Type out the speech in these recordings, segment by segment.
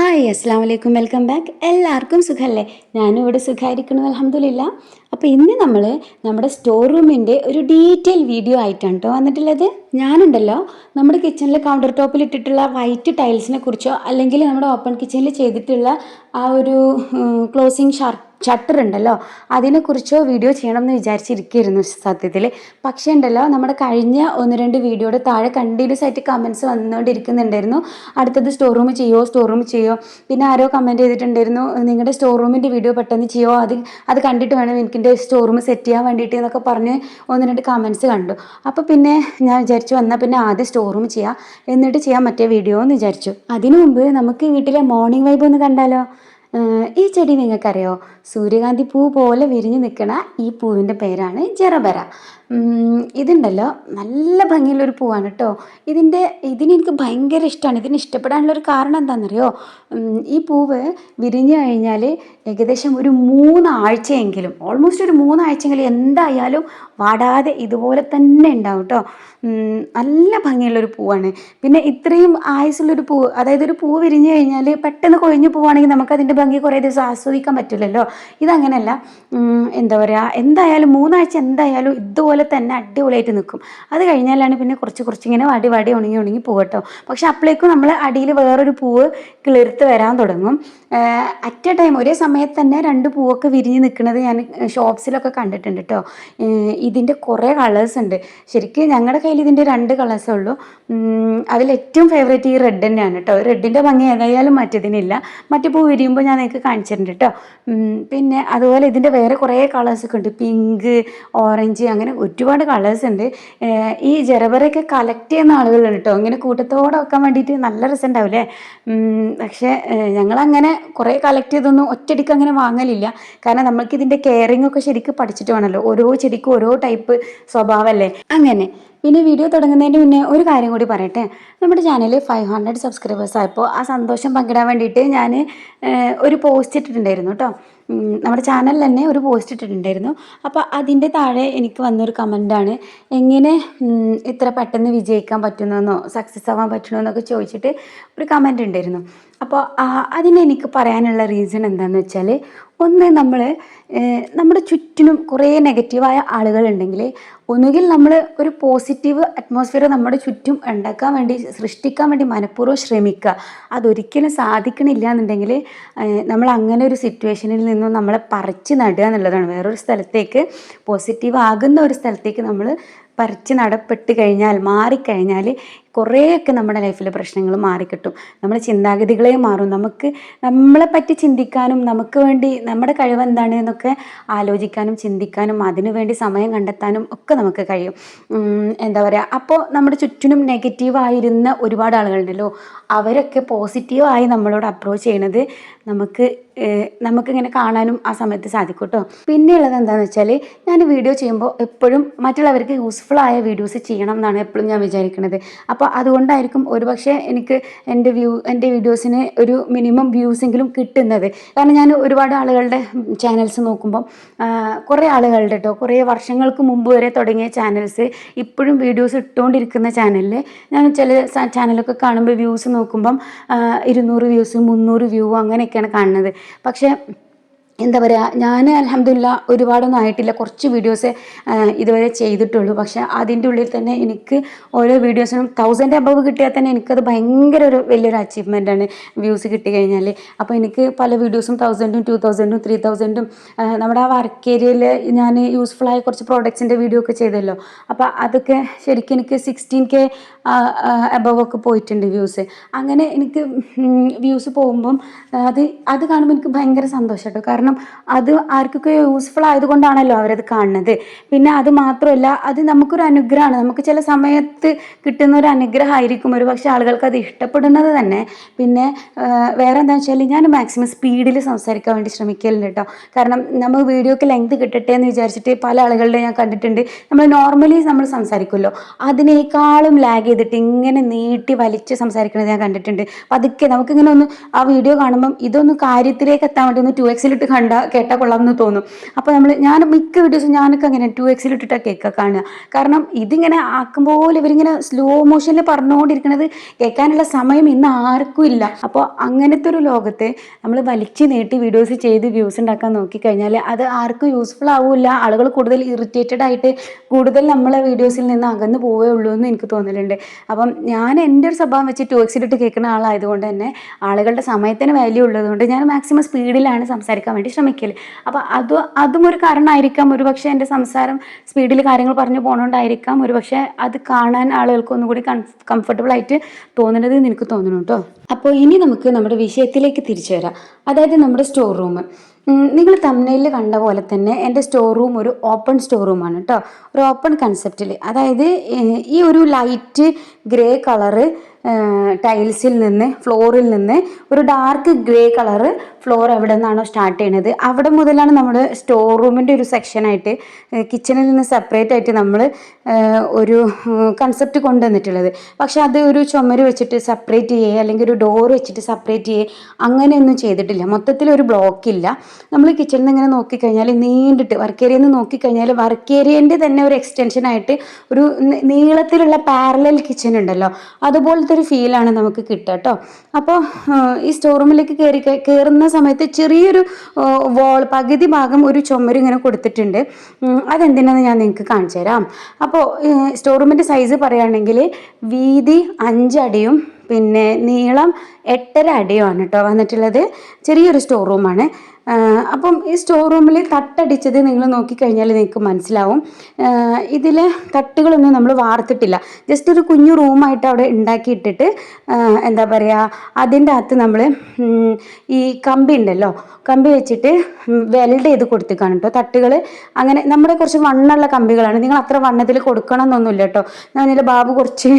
Hi അസ്സാം വലൈക്കും welcome back. എല്ലാവർക്കും സുഖമല്ലേ ഞാനും ഇവിടെ സുഖമായിരിക്കുന്നു അലഹമില്ല അപ്പോൾ ഇന്ന് നമ്മൾ നമ്മുടെ സ്റ്റോർ റൂമിന്റെ ഒരു ഡീറ്റെയിൽ വീഡിയോ ആയിട്ടാണ് കേട്ടോ വന്നിട്ടുള്ളത്. ഞാനുണ്ടല്ലോ നമ്മുടെ കിച്ചണിൽ കൗണ്ടർ ടോപ്പിൽ ഇട്ടിട്ടുള്ള വൈറ്റ് ടൈൽസിനെ കുറിച്ചോ അല്ലെങ്കിൽ നമ്മുടെ ഓപ്പൺ കിച്ചണിൽ ചെയ്തിട്ടുള്ള ആ ഒരു ക്ലോസിങ് ഷർ ഷട്ടർ ഉണ്ടല്ലോ അതിനെക്കുറിച്ചോ വീഡിയോ ചെയ്യണം എന്ന് വിചാരിച്ചിരിക്കുകയായിരുന്നു സത്യത്തിൽ പക്ഷേ ഉണ്ടല്ലോ നമ്മുടെ കഴിഞ്ഞ ഒന്ന് രണ്ട് വീഡിയോയുടെ താഴെ കണ്ടിന്യൂസ് ആയിട്ട് കമൻസ് വന്നുകൊണ്ടിരിക്കുന്നുണ്ടായിരുന്നു. അടുത്തത് സ്റ്റോർ റൂം ചെയ്യോ സ്റ്റോർ റൂം ചെയ്യോ പിന്നെ ആരോ കമന്റ് ചെയ്തിട്ടുണ്ടായിരുന്നു നിങ്ങളുടെ സ്റ്റോർ റൂമിന്റെ വീഡിയോ പെട്ടെന്ന് ചെയ്യോ അത് അത് കണ്ടിട്ട് വേണം എനിക്കെന്റെ സ്റ്റോർ റൂം സെറ്റ് ചെയ്യാൻ വേണ്ടിയിട്ട് എന്നൊക്കെ പറഞ്ഞ് ഒന്ന് രണ്ട് കമൻസ് കണ്ടു. അപ്പോൾ പിന്നെ ഞാൻ വിചാരിച്ചു വന്നാൽ പിന്നെ ആദ്യം സ്റ്റോർ റൂം ചെയ്യാം. എന്നിട്ട് ചെയ്യാൻ മറ്റേ വീഡിയോ എന്ന് വിചാരിച്ചു. അതിനു മുമ്പ് നമുക്ക് വീട്ടിലെ മോർണിംഗ് വൈബ് ഒന്ന് കണ്ടാലോ? ഈ ചെടി നിങ്ങൾക്കറിയോ? സൂര്യകാന്തി പൂ പോലെ വിരിഞ്ഞ് നിൽക്കുന്ന ഈ പൂവിന്റെ പേരാണ് ജെറബര ഇതുണ്ടല്ലോ. നല്ല ഭംഗിയുള്ളൊരു പൂവാണ് കേട്ടോ. ഇതിന്റെ ഇതിനെനിക്ക് ഭയങ്കര ഇഷ്ടമാണ് ഇതിന് ഇഷ്ടപ്പെടാനുള്ളൊരു കാരണം എന്താണെന്നറിയോ? ഈ പൂവ് വിരിഞ്ഞു കഴിഞ്ഞാൽ ഏകദേശം ഒരു മൂന്നാഴ്ചയെങ്കിലും ഓൾമോസ്റ്റ് ഒരു മൂന്നാഴ്ചയെങ്കിലും എന്തായാലും വാടാതെ ഇതുപോലെ തന്നെ ഉണ്ടാവും കേട്ടോ. നല്ല ഭംഗിയുള്ളൊരു പൂവാണ്. പിന്നെ ഇത്രയും ആയുസുള്ളൊരു പൂവ് അതായത് ഒരു പൂവ് വിരിഞ്ഞു കഴിഞ്ഞാൽ പെട്ടെന്ന് കൊഴിഞ്ഞു പോവുകയാണെങ്കിൽ നമുക്ക് അതിന്റെ ഭംഗി കുറേ ദിവസം ആസ്വദിക്കാൻ പറ്റില്ലല്ലോ. ഇതങ്ങനെയല്ല. എന്താ പറയുക എന്തായാലും മൂന്നാഴ്ച എന്തായാലും ഇതുപോലെ തന്നെ അടിപൊളിയായിട്ട് നിൽക്കും അത് കഴിഞ്ഞാലാണ് പിന്നെ കുറച്ച് കുറച്ച് ഇങ്ങനെ വടി വാടി ഉണങ്ങി ഉണങ്ങി പോകട്ടോ. പക്ഷെ അപ്പോഴേക്കും നമ്മൾ അടിയിൽ വേറൊരു പൂവ് കിളിർത്ത് വരാൻ തുടങ്ങും. അറ്റ് എ ടൈം ഒരേ സമയത്ത് തന്നെ രണ്ട് പൂവൊക്കെ വിരിഞ്ഞ് നിൽക്കുന്നത് ഞാൻ ഷോപ്സിലൊക്കെ കണ്ടിട്ടുണ്ട് കേട്ടോ ഇതിന്റെ കുറേ കളേഴ്സ് ഉണ്ട്. ശരിക്കും ഞങ്ങളുടെ കയ്യിൽ ഇതിന്റെ രണ്ട് കളേഴ്സേ ഉള്ളൂ. അതിൽ ഏറ്റവും ഫേവറേറ്റ് ഈ റെഡ് തന്നെയാണ് കേട്ടോ റെഡിന്റെ ഭംഗി ഏതായാലും മറ്റേതിനില്ല. മറ്റു പൂ വിരിയുമ്പോൾ ഞാൻ നിങ്ങൾക്ക് കാണിച്ചിട്ടുണ്ട് കേട്ടോ പിന്നെ അതുപോലെ ഇതിന്റെ വേറെ കുറേ കളേഴ്സൊക്കെ ഉണ്ട്. പിങ്ക് ഓറഞ്ച് അങ്ങനെ ഒരുപാട് കളേഴ്സ് ഉണ്ട്. ഈ ജെറബറയൊക്കെ കളക്ട് ചെയ്യുന്ന ആളുകളുണ്ട് കേട്ടോ. ഇങ്ങനെ കൂട്ടത്തോടെ വെക്കാൻ വേണ്ടിയിട്ട് നല്ല രസം ഉണ്ടാവില്ലേ? ഉം, പക്ഷേ ഞങ്ങളങ്ങനെ കുറേ കളക്ട് ചെയ്തൊന്നും ഒറ്റയടിക്ക് അങ്ങനെ വാങ്ങലില്ല. കാരണം നമ്മൾക്ക് ഇതിന്റെ കെയറിംഗ് ഒക്കെ ശരിക്കും പഠിച്ചിട്ട് വേണമല്ലോ. ഓരോ ചെടിക്കും ഓരോ ടൈപ്പ് സ്വഭാവമല്ലേ അങ്ങനെ. പിന്നെ വീഡിയോ തുടങ്ങുന്നതിന് മുന്നേ ഒരു കാര്യം കൂടി പറയട്ടെ? നമ്മുടെ ചാനലിൽ ഫൈവ് ഹൺഡ്രഡ് സബ്സ്ക്രൈബേഴ്സ് ആയപ്പോൾ ആ സന്തോഷം പങ്കിടാൻ വേണ്ടിയിട്ട് ഞാൻ ഒരു പോസ്റ്റ് ഇട്ടിട്ടുണ്ടായിരുന്നു കേട്ടോ നമ്മുടെ ചാനലിൽ തന്നെ ഒരു പോസ്റ്റ് ഇട്ടിട്ടുണ്ടായിരുന്നു. അപ്പോൾ അതിന്റെ താഴെ എനിക്ക് വന്നൊരു കമന്റാണ് എങ്ങനെ ഇത്ര പെട്ടെന്ന് വിജയിക്കാൻ പറ്റുന്നതെന്നോ സക്സസ് ആവാൻ പറ്റണമെന്നൊക്കെ ചോദിച്ചിട്ട് ഒരു കമന്റ് ഉണ്ടായിരുന്നു അപ്പോൾ അതിന് എനിക്ക് പറയാനുള്ള റീസൺ എന്താണെന്ന് വെച്ചാൽ ഒന്ന് നമ്മൾ നമ്മുടെ ചുറ്റിനും കുറേ നെഗറ്റീവായ ആളുകളുണ്ടെങ്കിൽ ഒന്നുകിൽ നമ്മൾ ഒരു പോസിറ്റീവ് അറ്റ്മോസ്ഫിയർ നമ്മുടെ ചുറ്റും ഉണ്ടാക്കാൻ വേണ്ടി സൃഷ്ടിക്കാൻ വേണ്ടി മനഃപൂർവം ശ്രമിക്കുക. അതൊരിക്കലും സാധിക്കണില്ല എന്നുണ്ടെങ്കിൽ നമ്മൾ അങ്ങനെ ഒരു സിറ്റുവേഷനിൽ നിന്നും നമ്മളെ പറിച്ച് നടുക എന്നുള്ളതാണ്. വേറൊരു സ്ഥലത്തേക്ക് പോസിറ്റീവ് ആകുന്ന ഒരു സ്ഥലത്തേക്ക് നമ്മൾ പറിച്ച് നടപ്പെട്ട് കഴിഞ്ഞാൽ മാറിക്കഴിഞ്ഞാൽ കുറേയൊക്കെ നമ്മുടെ ലൈഫിൽ പ്രശ്നങ്ങൾ മാറിക്കിട്ടും. നമ്മുടെ ചിന്താഗതികളെ മാറും. നമുക്ക് നമ്മളെ പറ്റി ചിന്തിക്കാനും നമുക്ക് വേണ്ടി നമ്മുടെ കഴിവ് എന്താണ് എന്നൊക്കെ ആലോചിക്കാനും ചിന്തിക്കാനും അതിനു വേണ്ടി സമയം കണ്ടെത്താനും ഒക്കെ നമുക്ക് കഴിയും. എന്താ പറയുക അപ്പോൾ നമ്മുടെ ചുറ്റിനും നെഗറ്റീവായിരുന്ന ഒരുപാട് ആളുകളുണ്ടല്ലോ. അവരൊക്കെ പോസിറ്റീവായി നമ്മളോട് അപ്രോച്ച് ചെയ്യണത് നമുക്ക് നമുക്കിങ്ങനെ കാണാനും ആ സമയത്ത് സാധിക്കും കേട്ടോ പിന്നെയുള്ളത് എന്താണെന്ന് വെച്ചാൽ ഞാൻ വീഡിയോ ചെയ്യുമ്പോൾ എപ്പോഴും മറ്റുള്ളവർക്ക് യൂസ്ഫുൾ ആയ വീഡിയോസ് ചെയ്യണം എന്നാണ് എപ്പോഴും ഞാൻ വിചാരിക്കുന്നത് അപ്പോൾ അതുകൊണ്ടായിരിക്കും ഒരുപക്ഷെ എനിക്ക് എന്റെ വ്യൂ എന്റെ വീഡിയോസിന് ഒരു മിനിമം വ്യൂസെങ്കിലും കിട്ടുന്നത്. കാരണം ഞാൻ ഒരുപാട് ആളുകളുടെ ചാനൽസ് നോക്കുമ്പം കുറേ ആളുകളുടെ കേട്ടോ കുറേ വർഷങ്ങൾക്ക് മുമ്പ് വരെ തുടങ്ങിയ ചാനൽസ് ഇപ്പോഴും വീഡിയോസ് ഇട്ടുകൊണ്ടിരിക്കുന്ന ചാനലിൽ ഞാൻ ചില ചാനലൊക്കെ കാണുമ്പോൾ വ്യൂസ് നോക്കുമ്പം ഇരുന്നൂറ് വ്യൂസ് മുന്നൂറ് വ്യൂ അങ്ങനെയൊക്കെയാണ് കാണുന്നത്. പക്ഷേ എന്താ പറയുക ഞാൻ അലഹമില്ല ഒരുപാടൊന്നും ആയിട്ടില്ല. കുറച്ച് വീഡിയോസ് ഇതുവരെ ചെയ്തിട്ടുള്ളൂ. പക്ഷേ അതിന്റെ ഉള്ളിൽ തന്നെ എനിക്ക് ഓരോ വീഡിയോസിനും തൗസൻഡ് അബവ് കിട്ടിയാൽ തന്നെ എനിക്കത് ഭയങ്കര ഒരു വലിയൊരു അച്ചീവ്മെന്റ് ആണ്. വ്യൂസ് കിട്ടി കഴിഞ്ഞാൽ അപ്പോൾ എനിക്ക് പല വീഡിയോസും തൗസൻഡും ടു തൗസൻഡും ത്രീ തൗസൻഡും നമ്മുടെ ആ വർക്ക് ഏരിയയിൽ ഞാൻ യൂസ്ഫുൾ ആയ കുറച്ച് പ്രോഡക്ട്സിന്റെ വീഡിയോ ഒക്കെ ചെയ്തല്ലോ. അപ്പോൾ അതൊക്കെ ശരിക്കും എനിക്ക് സിക്സ്റ്റീൻ കെ അബവ് ഒക്കെ പോയിട്ടുണ്ട് വ്യൂസ് അങ്ങനെ എനിക്ക് വ്യൂസ് പോകുമ്പം അത് അത് കാണുമ്പോൾ എനിക്ക് ഭയങ്കര സന്തോഷം കാരണം അത് ആർക്കൊക്കെ യൂസ്ഫുൾ ആയതുകൊണ്ടാണല്ലോ അവരത് കാണുന്നത്. പിന്നെ അത് മാത്രമല്ല അത് നമുക്കൊരു അനുഗ്രഹമാണ്. നമുക്ക് ചില സമയത്ത് കിട്ടുന്ന ഒരു അനുഗ്രഹമായിരിക്കും. ഒരു പക്ഷേ ആളുകൾക്ക് അത് ഇഷ്ടപ്പെടുന്നത് തന്നെ. പിന്നെ വേറെ എന്താണെന്ന് വെച്ചാൽ ഞാൻ മാക്സിമം സ്പീഡിൽ സംസാരിക്കാൻ വേണ്ടി ശ്രമിക്കലുണ്ട് കേട്ടോ. കാരണം നമ്മൾ വീഡിയോക്ക് ലെങ്ത് കിട്ടട്ടെ എന്ന് വിചാരിച്ചിട്ട് പല ആളുകളുടെ ഞാൻ കണ്ടിട്ടുണ്ട്. നമ്മൾ നോർമലി നമ്മൾ സംസാരിക്കുമല്ലോ. അതിനേക്കാളും ലാഗ് ചെയ്തിട്ട് ഇങ്ങനെ നീട്ടി വലിച്ച് സംസാരിക്കുന്നത് ഞാൻ കണ്ടിട്ടുണ്ട്. പതുക്കെ നമുക്കിങ്ങനെ ഒന്ന് ആ വീഡിയോ കാണുമ്പം ഇതൊന്ന് കാര്യത്തിലേക്ക് എത്താൻ വേണ്ടി ഒന്ന് ടു എക്സിലിട്ട് കണ്ട കേട്ട കൊള്ളാം എന്ന് തോന്നും. അപ്പോൾ നമ്മൾ ഞാൻ മിക്ക വീഡിയോസും ഞാനൊക്കെ അങ്ങനെ ടു എക്സിൽ ഇട്ടിട്ടാണ് കേൾക്കുക കാണുക. കാരണം ഇതിങ്ങനെ ആക്കുമ്പോൾ ഇവരിങ്ങനെ സ്ലോ മോഷനിൽ പറഞ്ഞുകൊണ്ടിരിക്കുന്നത് കേൾക്കാനുള്ള സമയം ഇന്ന് ആർക്കും ഇല്ല. അപ്പോൾ അങ്ങനത്തെ ഒരു ലോകത്തെ നമ്മൾ വലിച്ചു നീട്ടി വീഡിയോസ് ചെയ്ത് വ്യൂസ് ഉണ്ടാക്കാൻ നോക്കിക്കഴിഞ്ഞാൽ അത് ആർക്കും യൂസ്ഫുൾ ആവില്ല. ആളുകൾ കൂടുതൽ ഇറിറ്റേറ്റഡ് ആയിട്ട് കൂടുതൽ നമ്മളെ വീഡിയോസിൽ നിന്ന് അകന്നു പോവേ ഉള്ളൂ എന്ന് എനിക്ക് തോന്നലുണ്ട്. അപ്പം ഞാൻ എന്റെ ഒരു സ്വഭാവം വെച്ച് ടു എക്സിലിട്ട് കേൾക്കുന്ന ആളായതുകൊണ്ട് തന്നെ ആളുകളുടെ സമയത്തിന് വാല്യൂ ഉള്ളതുകൊണ്ട് ഞാൻ മാക്സിമം സ്പീഡിലാണ് സംസാരിക്കാൻ വേണ്ടി ശ്രമിക്കൽ അപ്പോൾ അത് അതും ഒരു കാരണമായിരിക്കാം. ഒരുപക്ഷെ എന്റെ സംസാരം സ്പീഡിൽ കാര്യങ്ങൾ പറഞ്ഞു പോകണോണ്ടായിരിക്കാം ഒരുപക്ഷെ അത് കാണാൻ ആളുകൾക്ക് ഒന്നുകൂടി കംഫർട്ടബിൾ ആയിട്ട് തോന്നുന്നത് എനിക്ക് തോന്നുന്നു കേട്ടോ അപ്പോൾ ഇനി നമുക്ക് നമ്മുടെ വിഷയത്തിലേക്ക് തിരിച്ചു വരാം. അതായത് നമ്മുടെ സ്റ്റോർ റൂം നിങ്ങൾ തമ്മിലിൽ കണ്ട പോലെ തന്നെ എന്റെ സ്റ്റോർ റൂം ഒരു ഓപ്പൺ സ്റ്റോർ റൂമാണ് കേട്ടോ ഒരു ഓപ്പൺ കൺസെപ്റ്റിൽ അതായത് ഈ ഒരു ലൈറ്റ് ഗ്രേ കളറ് ടൈൽസിൽ നിന്ന് ഫ്ലോറിൽ നിന്ന് ഒരു ഡാർക്ക് ഗ്രേ കളറ് ഫ്ലോർ എവിടെ നിന്നാണോ സ്റ്റാർട്ട് ചെയ്യണത്. അവിടെ മുതലാണ് നമ്മൾ സ്റ്റോർ റൂമിന്റെ ഒരു സെക്ഷനായിട്ട് കിച്ചണിൽ നിന്ന് സെപ്പറേറ്റ് ആയിട്ട് നമ്മൾ ഒരു കൺസെപ്റ്റ് കൊണ്ടുവന്നിട്ടുള്ളത്. പക്ഷേ അത് ഒരു ചുമര് വെച്ചിട്ട് സെപ്പറേറ്റ് ചെയ്യുക അല്ലെങ്കിൽ ഒരു ഡോർ വെച്ചിട്ട് സെപ്പറേറ്റ് ചെയ്യുക അങ്ങനെയൊന്നും ചെയ്തിട്ടില്ല. മൊത്തത്തിൽ ഒരു ബ്ലോക്ക് ഇല്ല. നമ്മൾ കിച്ചണിൽ ഇങ്ങനെ നോക്കിക്കഴിഞ്ഞാൽ നീണ്ടിട്ട് വർക്ക് ഏരിയയിൽ നിന്ന് നോക്കിക്കഴിഞ്ഞാൽ വർക്ക് ഏരിയന്റെ തന്നെ ഒരു എക്സ്റ്റൻഷൻ ആയിട്ട് ഒരു നീളത്തിലുള്ള പാരലൽ കിച്ചൺ ഉണ്ടല്ലോ. അതുപോലത്തെ ഒരു ഫീലാണ് നമുക്ക് കിട്ടുക കേട്ടോ അപ്പോൾ ഈ സ്റ്റോർ റൂമിലേക്ക് കയറി കയറുന്ന സമയത്ത് ചെറിയൊരു വോൾ പകുതി ഭാഗം ഒരു ചുമര് ഇങ്ങനെ കൊടുത്തിട്ടുണ്ട്. അതെന്തിനാന്ന് ഞാൻ നിങ്ങൾക്ക് കാണിച്ചു തരാം. അപ്പോൾ സ്റ്റോർ റൂമിന്റെ സൈസ് പറയുകയാണെങ്കിൽ വീതി അഞ്ചടിയും പിന്നെ നീളം എട്ടര അടിയുമാണ് കേട്ടോ വന്നിട്ടുള്ളത്. ചെറിയൊരു സ്റ്റോർ റൂമാണ് അപ്പം ഈ സ്റ്റോർ റൂമിൽ തട്ടടിച്ചത് നിങ്ങൾ നോക്കിക്കഴിഞ്ഞാൽ നിങ്ങൾക്ക് മനസ്സിലാവും. ഇതിൽ തട്ടുകളൊന്നും നമ്മൾ വാർത്തിട്ടില്ല. ജസ്റ്റ് ഒരു കുഞ്ഞു റൂമായിട്ട് അവിടെ ഉണ്ടാക്കിയിട്ടിട്ട് എന്താ പറയുക അതിന്റെ അകത്ത് നമ്മൾ ഈ കമ്പി ഉണ്ടല്ലോ കമ്പി വെച്ചിട്ട് വെൽഡ് ചെയ്ത് കൊടുത്തേക്കാണ് കേട്ടോ തട്ടുകൾ അങ്ങനെ നമ്മുടെ കുറച്ച് വണ്ണുള്ള കമ്പികളാണ്. നിങ്ങൾ അത്ര വണ്ണത്തിൽ കൊടുക്കണം എന്നൊന്നുമില്ല കേട്ടോ എന്ന് പറഞ്ഞാൽ ബാബു കുറച്ച്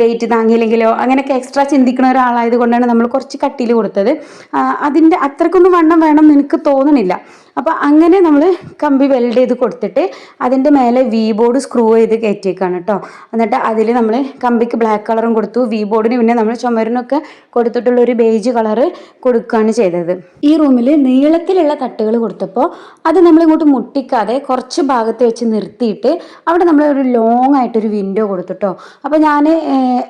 വെയിറ്റ് താങ്ങിയില്ലെങ്കിലോ അങ്ങനെയൊക്കെ എക്സ്ട്രാ ചിന്തിക്കുന്ന ഒരാളായത് കൊണ്ടാണ് നമ്മൾ കുറച്ച് കട്ടിയിൽ കൊടുത്തത്. അതിന്റെ അത്രക്കൊന്നും വണ്ണം വേണം എന്ന് എനിക്ക് തോന്നണില്ല. അപ്പോൾ അങ്ങനെ നമ്മൾ കമ്പി വെൽഡ് ചെയ്ത് കൊടുത്തിട്ട് അതിന്റെ മേലെ വി ബോർഡ് സ്ക്രൂ ചെയ്ത് കയറ്റിയേക്കാണ് കേട്ടോ എന്നിട്ട് അതിൽ നമ്മൾ കമ്പിക്ക് ബ്ലാക്ക് കളറും കൊടുത്തു. വി ബോർഡിന് പിന്നെ നമ്മൾ ചുമരിനൊക്കെ കൊടുത്തിട്ടുള്ള ഒരു ബേജ് കളറ് കൊടുക്കുകയാണ് ചെയ്തത്. ഈ റൂമിൽ നീളത്തിലുള്ള തട്ടുകൾ കൊടുത്തപ്പോൾ അത് നമ്മളിങ്ങോട്ട് മുട്ടിക്കാതെ കുറച്ച് ഭാഗത്ത് വെച്ച് നിർത്തിയിട്ട് അവിടെ നമ്മൾ ഒരു ലോങ് ആയിട്ടൊരു വിൻഡോ കൊടുത്തിട്ടോ അപ്പോൾ ഞാൻ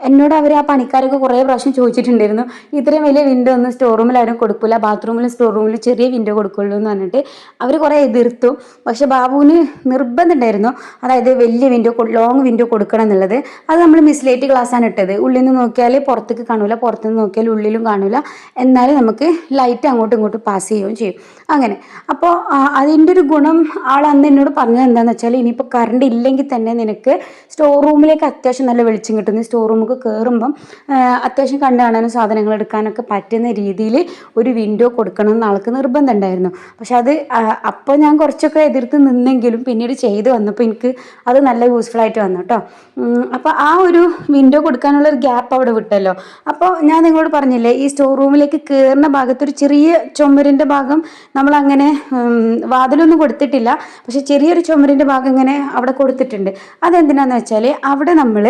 എന്നോട് അവർ ആ പണിക്കാരൊക്കെ കുറേ പ്രാവശ്യം ചോദിച്ചിട്ടുണ്ടായിരുന്നു. ഇത്രയും വലിയ വിൻഡോ ഒന്നും സ്റ്റോർ റൂമിൽ ആരും കൊടുക്കില്ല ബാത്റൂമിലും സ്റ്റോർ റൂമിലും ചെറിയ വിൻഡോ കൊടുക്കുള്ളൂ എന്ന് പറഞ്ഞിട്ട് അവർ കുറേ എതിർത്തു. പക്ഷെ ബാബുവിന് നിർബന്ധമുണ്ടായിരുന്നു. അതായത് വലിയ വിൻഡോ ലോങ് വിൻഡോ കൊടുക്കണം എന്നുള്ളത്. അത് നമ്മൾ മിസ്ലേറ്റ് ഗ്ലാസ്സാണ് ഇട്ടത്. ഉള്ളിൽ നിന്ന് നോക്കിയാൽ പുറത്തേക്ക് കാണില്ല പുറത്ത് നിന്ന് നോക്കിയാൽ ഉള്ളിലും കാണില്ല എന്നാലും നമുക്ക് ലൈറ്റ് അങ്ങോട്ടും ഇങ്ങോട്ടും പാസ് ചെയ്യുകയും ചെയ്യും. അങ്ങനെ. അപ്പോൾ അതിന്റെ ഒരു ഗുണം ആൾ അന്ന് എന്നോട് പറഞ്ഞത് എന്താണെന്ന് വെച്ചാൽ ഇനിയിപ്പോൾ കറണ്ട് ഇല്ലെങ്കിൽ തന്നെ നിനക്ക് സ്റ്റോർ റൂമിലേക്ക് അത്യാവശ്യം നല്ല വെളിച്ചം കിട്ടുന്നു സ്റ്റോർ റൂമിലേക്ക് കയറുമ്പം അത്യാവശ്യം കണ്ടു കാണാനും സാധനങ്ങൾ എടുക്കാനൊക്കെ പറ്റുന്ന രീതിയിൽ ഒരു വിൻഡോ കൊടുക്കണം എന്ന് ആൾക്ക് നിർബന്ധമുണ്ടായിരുന്നു. പക്ഷെ അത് അപ്പോൾ ഞാൻ കുറച്ചൊക്കെ എതിർത്ത് നിന്നെങ്കിലും പിന്നീട് ചെയ്ത് വന്നപ്പോൾ എനിക്ക് അത് നല്ല യൂസ്ഫുൾ ആയിട്ട് വന്നു കേട്ടോ അപ്പോൾ ആ ഒരു വിൻഡോ കൊടുക്കാനുള്ള ഒരു ഗ്യാപ്പ് അവിടെ വിട്ടല്ലോ. അപ്പോൾ ഞാൻ നിങ്ങളോട് പറഞ്ഞില്ലേ ഈ സ്റ്റോർ റൂമിലേക്ക് കയറുന്ന ഭാഗത്ത് ഒരു ചെറിയ ചുമരിന്റെ ഭാഗം നമ്മൾ അങ്ങനെ വാതിലൊന്നും കൊടുത്തിട്ടില്ല. പക്ഷെ ചെറിയൊരു ചുമരിന്റെ ഭാഗം ഇങ്ങനെ അവിടെ കൊടുത്തിട്ടുണ്ട്. അതെന്തിനാന്ന് വെച്ചാൽ അവിടെ നമ്മൾ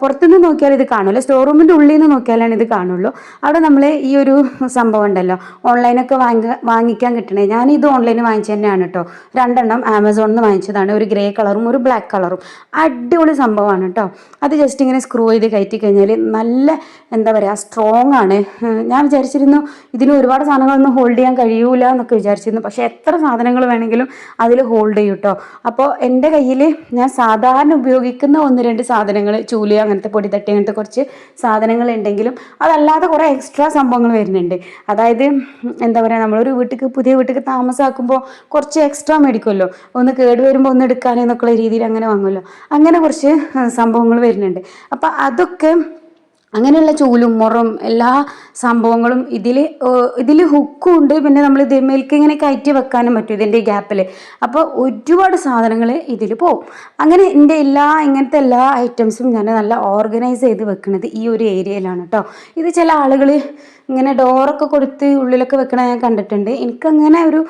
പുറത്തുനിന്ന് നോക്കിയാൽ ഇത് കാണുമല്ലോ. സ്റ്റോർ റൂമിന്റെ ഉള്ളിൽ നിന്ന് നോക്കിയാലാണ് ഇത് കാണുള്ളൂ. അവിടെ നമ്മൾ ഈ ഒരു സംഭവം ഉണ്ടല്ലോ. ഓൺലൈനൊക്കെ വാങ്ങി വാങ്ങിക്കാൻ കിട്ടണേ. ഞാൻ ഇത് ഓൺലൈനിൽ വാങ്ങിച്ചു തന്നെയാണ് കേട്ടോ രണ്ടെണ്ണം ആമസോണിൽ നിന്ന് വാങ്ങിച്ചതാണ്. ഒരു ഗ്രേ കളറും ഒരു ബ്ലാക്ക് കളറും അടിപൊളി സംഭവമാണ് കേട്ടോ അത് ജസ്റ്റ് ഇങ്ങനെ സ്ക്രൂ ചെയ്ത് കയറ്റി കഴിഞ്ഞാൽ നല്ല എന്താ പറയുക സ്ട്രോങ് ആണ്. ഞാൻ വിചാരിച്ചിരുന്നു ഇതിന് ഒരുപാട് സാധനങ്ങളൊന്നും ഹോൾഡ് ചെയ്യാൻ കഴിയൂല എന്നൊക്കെ വിചാരിച്ചിരുന്നു. പക്ഷേ എത്ര സാധനങ്ങൾ വേണമെങ്കിലും അതിൽ ഹോൾഡ് ചെയ്യും കേട്ടോ അപ്പോൾ എന്റെ കയ്യിൽ ഞാൻ സാധാരണ ഉപയോഗിക്കുന്ന ഒന്ന് രണ്ട് സാധനങ്ങൾ ചൂലി അങ്ങനത്തെ പൊടി തട്ടി അങ്ങനത്തെ കുറച്ച് സാധനങ്ങൾ ഉണ്ടെങ്കിലും അതല്ലാതെ കുറേ എക്സ്ട്രാ സംഭവങ്ങൾ വരുന്നുണ്ട്. അതായത് എന്താ പറയുക നമ്മളൊരു വീട്ടിലേക്ക് പുതിയ വീട്ടിലേക്ക് താമസമാക്കുമ്പോൾ കുറച്ച് എക്സ്ട്രാ മേടിക്കുമല്ലോ ഒന്ന് കേട് വരുമ്പോൾ ഒന്ന് എടുക്കാനെന്നൊക്കെയുള്ള രീതിയിൽ അങ്ങനെ വാങ്ങുമല്ലോ അങ്ങനെ കുറച്ച് സംഭവങ്ങൾ വരുന്നുണ്ട്. അപ്പം അതൊക്കെ അങ്ങനെയുള്ള ചൂലും മുറും എല്ലാ സംഭവങ്ങളും ഇതിൽ ഇതിൽ ഹുക്കും ഉണ്ട്. പിന്നെ നമ്മൾ ഇതിമേൽക്ക് ഇങ്ങനെ കയറ്റി വെക്കാനും പറ്റും ഇതിന്റെ ഗ്യാപ്പിൽ അപ്പോൾ ഒരുപാട് സാധനങ്ങൾ ഇതിൽ പോവും. അങ്ങനെ എന്റെ എല്ലാ ഇങ്ങനത്തെ എല്ലാ ഐറ്റംസും ഞാൻ നല്ല ഓർഗനൈസ് ചെയ്ത് വെക്കുന്നത് ഈ ഒരു ഏരിയയിലാണ് കേട്ടോ ഇത് ചില ആളുകൾ ഇങ്ങനെ ഡോറൊക്കെ കൊടുത്ത് ഉള്ളിലൊക്കെ വെക്കണ ഞാൻ കണ്ടിട്ടുണ്ട്. എനിക്കങ്ങനെ ഒരു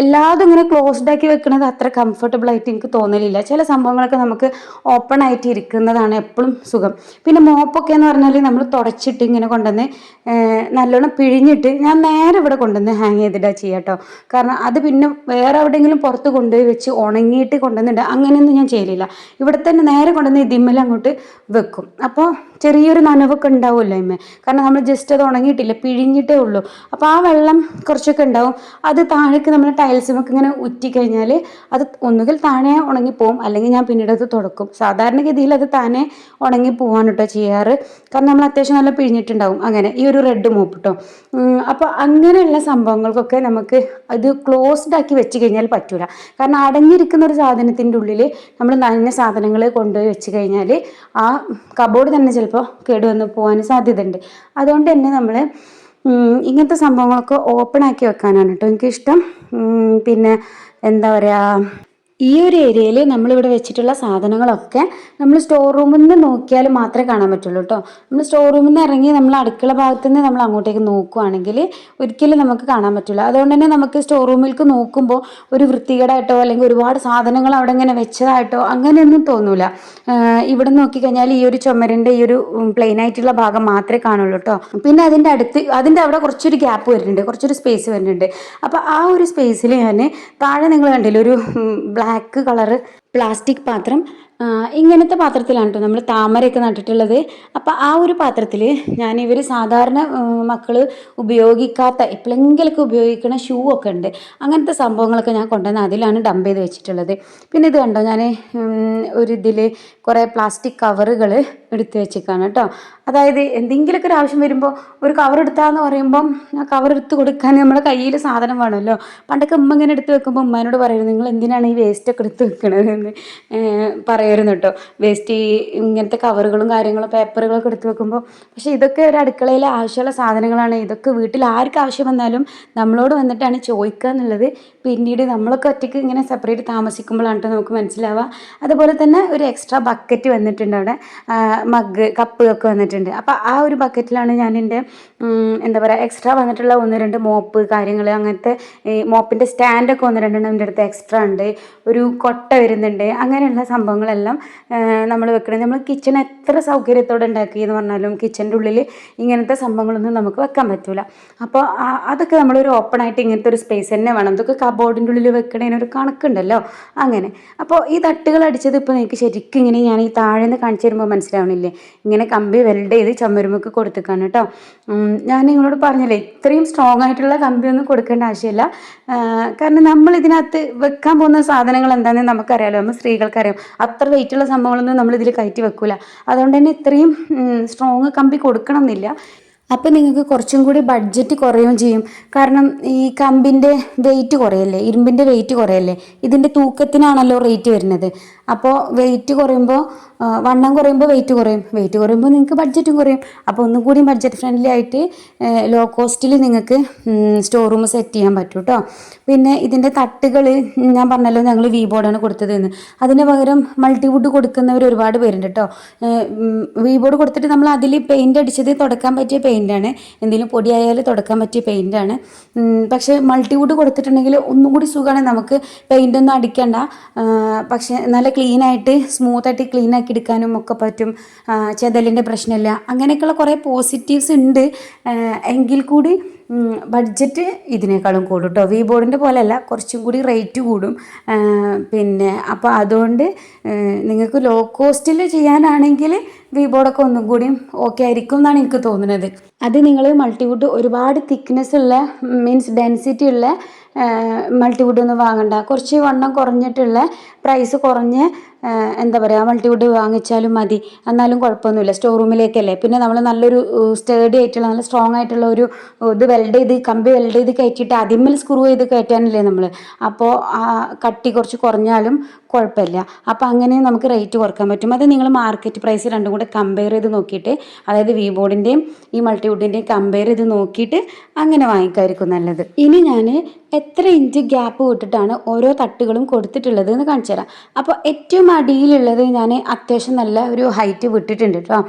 എല്ലാതും ഇങ്ങനെ ക്ലോസ്ഡ് ആക്കി വെക്കുന്നത് അത്ര കംഫർട്ടബിൾ ആയിട്ട് എനിക്ക് തോന്നലില്ല. ചില സംഭവങ്ങളൊക്കെ നമുക്ക് ഓപ്പൺ ആയിട്ട് ഇരിക്കുന്നതാണ് എപ്പോഴും സുഖം. പിന്നെ മോപ്പൊക്കെ എന്ന് പറഞ്ഞാൽ നമ്മൾ തുടച്ചിട്ട് ഇങ്ങനെ കൊണ്ടുവന്ന് നല്ലോണം പിഴിഞ്ഞിട്ട് ഞാൻ നേരെ ഇവിടെ കൊണ്ടുവന്ന് ഹാങ് ചെയ്തിട്ടാ ചെയ്യാട്ടോ കാരണം അത് പിന്നെ വേറെ എവിടെയെങ്കിലും പുറത്ത് കൊണ്ടുപോയി വെച്ച് ഉണങ്ങിയിട്ട് കൊണ്ടുവന്നിട്ട് അങ്ങനെയൊന്നും ഞാൻ ചെയ്യലില്ല. ഇവിടെ തന്നെ നേരെ കൊണ്ടുവന്ന് ഇതിമ്മൽ അങ്ങോട്ട് വെക്കും. അപ്പോൾ ചെറിയൊരു നനവൊക്കെ ഉണ്ടാവുമല്ലോ ഇമ്മ കാരണം നമ്മൾ ജസ്റ്റ് അത് ഉണങ്ങിയിട്ടില്ല. പിഴിഞ്ഞിട്ടേ ഉള്ളൂ. അപ്പോൾ ആ വെള്ളം കുറച്ചൊക്കെ ഉണ്ടാവും. അത് താഴേക്ക് നമ്മൾ ടൈൽസുമൊക്കെ ഇങ്ങനെ ഉറ്റി കഴിഞ്ഞാൽ അത് ഒന്നുകിൽ താഴെ ഉണങ്ങിപ്പോവും അല്ലെങ്കിൽ ഞാൻ പിന്നീട് അത് തുടക്കും. സാധാരണഗതിയിൽ അത് താനെ ഉണങ്ങി പോവാണ് കേട്ടോ ചെയ്യാറ്. കാരണം നമ്മൾ അത്യാവശ്യം നല്ല പിഴിഞ്ഞിട്ടുണ്ടാവും. അങ്ങനെ ഈ ഒരു റെഡ് മൂപ്പ് കേട്ടോ അപ്പോൾ അങ്ങനെയുള്ള സംഭവങ്ങൾക്കൊക്കെ നമുക്ക് അത് ക്ലോസ്ഡ് ആക്കി വെച്ച് കഴിഞ്ഞാൽ പറ്റൂല. കാരണം അടഞ്ഞിരിക്കുന്ന ഒരു സാധനത്തിന്റെ ഉള്ളിൽ നമ്മൾ നനഞ്ഞ സാധനങ്ങൾ കൊണ്ടുപോയി വെച്ച് കഴിഞ്ഞാൽ ആ കബോർഡ് തന്നെ ചിലപ്പോൾ കേടുവന്ന് പോകാൻ സാധ്യതയുണ്ട്. അതുകൊണ്ട് തന്നെ നമ്മൾ ഇങ്ങനത്തെ സംഭവങ്ങളൊക്കെ ഓപ്പൺ ആക്കി വെക്കാനാണ് കേട്ടോ എനിക്കിഷ്ടം. പിന്നെ എന്താ പറയുക ഈ ഒരു ഏരിയയിൽ നമ്മളിവിടെ വെച്ചിട്ടുള്ള സാധനങ്ങളൊക്കെ നമ്മൾ സ്റ്റോർ റൂമിൽ നിന്ന് നോക്കിയാൽ മാത്രമേ കാണാൻ പറ്റുള്ളൂ കേട്ടോ നമ്മൾ സ്റ്റോർ റൂമിൽ നിന്ന് ഇറങ്ങി നമ്മൾ അടുക്കള ഭാഗത്ത് നിന്ന് നമ്മൾ അങ്ങോട്ടേക്ക് നോക്കുവാണെങ്കിൽ ഒരിക്കലും നമുക്ക് കാണാൻ പറ്റില്ല. അതുകൊണ്ട് തന്നെ നമുക്ക് സ്റ്റോർ റൂമിലേക്ക് നോക്കുമ്പോൾ ഒരു വൃത്തികേടായിട്ടോ അല്ലെങ്കിൽ ഒരുപാട് സാധനങ്ങൾ അവിടെ ഇങ്ങനെ വെച്ചതായിട്ടോ അങ്ങനെയൊന്നും തോന്നൂല. ഇവിടെ നോക്കിക്കഴിഞ്ഞാൽ ഈ ഒരു ചുമരിന്റെ ഈ ഒരു പ്ലെയിൻ ആയിട്ടുള്ള ഭാഗം മാത്രമേ കാണുള്ളൂ കേട്ടോ പിന്നെ അതിന്റെ അടുത്ത് അതിന്റെ അവിടെ കുറച്ചൊരു ഗ്യാപ്പ് വരുന്നുണ്ട് കുറച്ചൊരു സ്പേസ് വരുന്നുണ്ട്. അപ്പോൾ ആ ഒരു സ്പേസിൽ ഞാൻ താഴെ നിങ്ങൾ കണ്ടില്ല ഒരു ബ്ലാക്ക് കളറ് പ്ലാസ്റ്റിക് പാത്രം. ഇങ്ങനത്തെ പാത്രത്തിലാണ് കേട്ടോ നമ്മൾ താമരയൊക്കെ നട്ടിട്ടുള്ളത്. അപ്പോൾ ആ ഒരു പാത്രത്തിൽ ഞാൻ ഇവർ സാധാരണ മക്കൾ ഉപയോഗിക്കാത്ത എപ്പോഴെങ്കിലൊക്കെ ഉപയോഗിക്കുന്ന ഷൂ ഒക്കെ ഉണ്ട്. അങ്ങനത്തെ സംഭവങ്ങളൊക്കെ ഞാൻ കൊണ്ടുവന്ന് അതിലാണ് ഡംപ് ചെയ്ത് വെച്ചിട്ടുള്ളത്. പിന്നെ ഇത് കണ്ടോ ഞാൻ ഒരു ഇതിൽ കുറേ പ്ലാസ്റ്റിക് കവറുകൾ എടുത്ത് വെച്ചേക്കാണ് കേട്ടോ അതായത് എന്തെങ്കിലുമൊക്കെ ഒരു ആവശ്യം വരുമ്പോൾ ഒരു കവർ എടുത്താന്ന് പറയുമ്പം ആ കവർ എടുത്ത് കൊടുക്കാൻ നമ്മുടെ കയ്യിൽ സാധനം വേണമല്ലോ. പണ്ടൊക്കെ ഉമ്മ ഇങ്ങനെ എടുത്ത് വെക്കുമ്പോൾ ഉമ്മേനോട് പറയുന്നത് നിങ്ങൾ എന്തിനാണ് ഈ വേസ്റ്റൊക്കെ എടുത്ത് വെക്കണത്? എന്ന് പറയുമായിരുന്നു കേട്ടോ. വേസ്റ്റ് ഈ ഇങ്ങനത്തെ കവറുകളും കാര്യങ്ങളും പേപ്പറുകളൊക്കെ എടുത്ത് വെക്കുമ്പോൾ പക്ഷേ ഇതൊക്കെ ഒരു അടുക്കളയിലെ ആവശ്യമുള്ള സാധനങ്ങളാണ്. ഇതൊക്കെ വീട്ടിൽ ആർക്ക് ആവശ്യം വന്നാലും നമ്മളോട് വന്നിട്ടാണ് ചോദിക്കുക എന്നുള്ളത് പിന്നീട് നമ്മളൊക്കെ ഒറ്റയ്ക്ക് ഇങ്ങനെ സെപ്പറേറ്റ് താമസിക്കുമ്പോഴാണ് നമുക്ക് മനസ്സിലാവുക. അതുപോലെ തന്നെ ഒരു എക്സ്ട്രാ ബക്കറ്റ് വന്നിട്ടുണ്ട് അവിടെ. മഗ് കപ്പ് ഒക്കെ വന്നിട്ടുണ്ട്. അപ്പോൾ ആ ഒരു ബക്കറ്റിലാണ് ഞാൻ എന്റെ എന്താ പറയുക എക്സ്ട്രാ വന്നിട്ടുള്ള ഒന്ന് രണ്ട് മോപ്പ് കാര്യങ്ങൾ അങ്ങനത്തെ മോപ്പിന്റെ സ്റ്റാൻഡൊക്കെ ഒന്ന് രണ്ടെണ്ണം എന്റെ അടുത്ത് എക്സ്ട്രാ ഉണ്ട്. ഒരു കൊട്ട വരുന്നുണ്ട്. അങ്ങനെയുള്ള സംഭവങ്ങളെല്ലാം നമ്മൾ വെക്കണം നമ്മൾ കിച്ചൺ എത്ര സൗകര്യത്തോടെ ഉണ്ടാക്കി എന്ന് പറഞ്ഞാലും കിച്ചന്റെ ഉള്ളിൽ ഇങ്ങനത്തെ സംഭവങ്ങളൊന്നും നമുക്ക് വെക്കാൻ പറ്റില്ല അപ്പോൾ അതൊക്കെ നമ്മളൊരു ഓപ്പൺ ആയിട്ട് ഇങ്ങനത്തെ ഒരു സ്പേസ് തന്നെ വേണം. ഇതൊക്കെ കബോർഡിന്റെ ഉള്ളിൽ വെക്കണതിന് ഒരു കണക്കുണ്ടല്ലോ? അങ്ങനെ. അപ്പോൾ ഈ തട്ടുകൾ അടിച്ചത് ഇപ്പോൾ നിങ്ങൾക്ക് ശരിക്കും ഇങ്ങനെ ഞാൻ ഈ താഴെ നിന്ന് കാണിച്ചു തരുമ്പോൾ മനസ്സിലാവണില്ലേ? ഇങ്ങനെ കമ്പി വെൽഡ് ചെയ്ത് ചമ്മരുമുക്ക് കൊടുത്തേക്കാണ് കേട്ടോ ഞാൻ നിങ്ങളോട് പറഞ്ഞില്ലേ ഇത്രയും സ്ട്രോങ് ആയിട്ടുള്ള കമ്പി ഒന്നും കൊടുക്കേണ്ട ആവശ്യമില്ല. കാരണം നമ്മൾ ഇതിനകത്ത് വെക്കാൻ പോകുന്ന സാധനങ്ങൾ എന്താണെന്ന് നമുക്കറിയാലോ നമ്മൾ സ്ത്രീകൾക്കറിയാം. അത്ര വെയിറ്റുള്ള സംഭവങ്ങളൊന്നും നമ്മൾ ഇതിൽ കയറ്റി വെക്കൂല. അതുകൊണ്ട് തന്നെ ഇത്രയും സ്ട്രോങ് കമ്പി കൊടുക്കണം എന്നില്ല അപ്പോൾ നിങ്ങൾക്ക് കുറച്ചും കൂടി ബഡ്ജറ്റ് കുറയുകയും ചെയ്യും. കാരണം ഈ കമ്പിന്റെ വെയിറ്റ് കുറയല്ലേ? ഇരുമ്പിന്റെ വെയിറ്റ് കുറയല്ലേ? ഇതിന്റെ തൂക്കത്തിനാണല്ലോ റേറ്റ് വരുന്നത്. അപ്പോൾ വെയിറ്റ് കുറയുമ്പോൾ വണ്ണം കുറയുമ്പോൾ വെയിറ്റ് കുറയും. വെയിറ്റ് കുറയുമ്പോൾ നിങ്ങൾക്ക് ബഡ്ജറ്റും കുറയും. അപ്പോൾ ഒന്നും കൂടി ബഡ്ജറ്റ് ഫ്രണ്ട്ലി ആയിട്ട് ലോ കോസ്റ്റിൽ നിങ്ങൾക്ക് സ്റ്റോർ റൂം സെറ്റ് ചെയ്യാൻ പറ്റും കേട്ടോ പിന്നെ ഇതിന്റെ തട്ടുകൾ ഞാൻ പറഞ്ഞല്ലോ ഞങ്ങൾ വി ബോർഡാണ് കൊടുത്തതെന്ന്. അതിന് പകരം മൾട്ടിവുഡ് കൊടുക്കുന്നവർ ഒരുപാട് പേരുണ്ട് കേട്ടോ വി ബോർഡ് കൊടുത്തിട്ട് നമ്മൾ അതിൽ പെയിന്റ് അടിച്ചത് തുടക്കാൻ പറ്റിയ പെയിന്റാണ് എന്തെങ്കിലും പൊടിയായാലും തുടക്കാൻ പറ്റിയ പെയിന്റാണ് പക്ഷേ മൾട്ടിവുഡ് കൊടുത്തിട്ടുണ്ടെങ്കിൽ ഒന്നും കൂടി സുഖമാണ് നമുക്ക് പെയിന്റ് ഒന്നും അടിക്കണ്ട പക്ഷേ നല്ല ക്ലീനായിട്ട് സ്മൂത്തായിട്ട് ക്ലീനാക്കി എടുക്കാനും ഒക്കെ പറ്റും. ചെതലിന്റെ പ്രശ്നമില്ല. അങ്ങനെയൊക്കെയുള്ള കുറേ പോസിറ്റീവ്സ് ഉണ്ട്. എങ്കിൽ കൂടി ബഡ്ജറ്റ് ഇതിനേക്കാളും കൂടും കേട്ടോ വി ബോർഡിന്റെ പോലെയല്ല കുറച്ചും കൂടി റേറ്റ് കൂടും. പിന്നെ അപ്പോൾ അതുകൊണ്ട് നിങ്ങൾക്ക് ലോ കോസ്റ്റിൽ ചെയ്യാനാണെങ്കിൽ വി ബോർഡൊക്കെ ഒന്നും കൂടിയും ഓക്കെ ആയിരിക്കും എന്നാണ് എനിക്ക് തോന്നുന്നത്. അത് നിങ്ങൾ മൾട്ടിവുഡ് ഒരുപാട് തിക്നെസ് ഉള്ള മീൻസ് ഡെൻസിറ്റി ഉള്ള മൾട്ടിവുഡ് ഒന്നും വാങ്ങണ്ട. കുറച്ച് വണ്ണം കുറഞ്ഞിട്ടുള്ള പ്രൈസ് കുറഞ്ഞ് എന്താ പറയുക മൾട്ടിവുഡ് വാങ്ങിച്ചാലും മതി. എന്നാലും കുഴപ്പമൊന്നുമില്ല. സ്റ്റോർ റൂമിലേക്കല്ലേ പിന്നെ നമ്മൾ നല്ലൊരു സ്റ്റേഡി ആയിട്ടുള്ള നല്ല സ്ട്രോങ് ആയിട്ടുള്ള ഒരു ഇത് വെൽഡ് ചെയ്ത് കമ്പി വെൽഡ് ചെയ്ത് കയറ്റിയിട്ട് അതിന്മേൽ സ്ക്രൂ ചെയ്ത് കയറ്റാനല്ലേ നമ്മൾ അപ്പോൾ കട്ടി കുറച്ച് കുറഞ്ഞാലും കുഴപ്പമില്ല. അപ്പോൾ അങ്ങനെ നമുക്ക് റേറ്റ് കുറയ്ക്കാൻ പറ്റും. അത് നിങ്ങൾ മാർക്കറ്റ് പ്രൈസ് രണ്ടും കൂടെ കമ്പയർ ചെയ്ത് നോക്കിയിട്ട് അതായത് വി ബോർഡിന്റെയും ഈ മൾട്ടിവുഡിന്റെയും കമ്പയർ ചെയ്ത് നോക്കിയിട്ട് അങ്ങനെ വാങ്ങിക്കായിരിക്കും നല്ലത്. ഇനി ഞാൻ എത്ര ഇഞ്ച് ഗ്യാപ്പ് വിട്ടിട്ടാണ് ഓരോ തട്ടുകളും കൊടുത്തിട്ടുള്ളത് എന്ന് കാണിച്ചു തരാം അപ്പോൾ ഏറ്റവും അടിയിലുള്ളത് ഞാൻ അത്യാവശ്യം നല്ല ഒരു ഹൈറ്റ് വിട്ടിട്ടുണ്ട് കേട്ടോ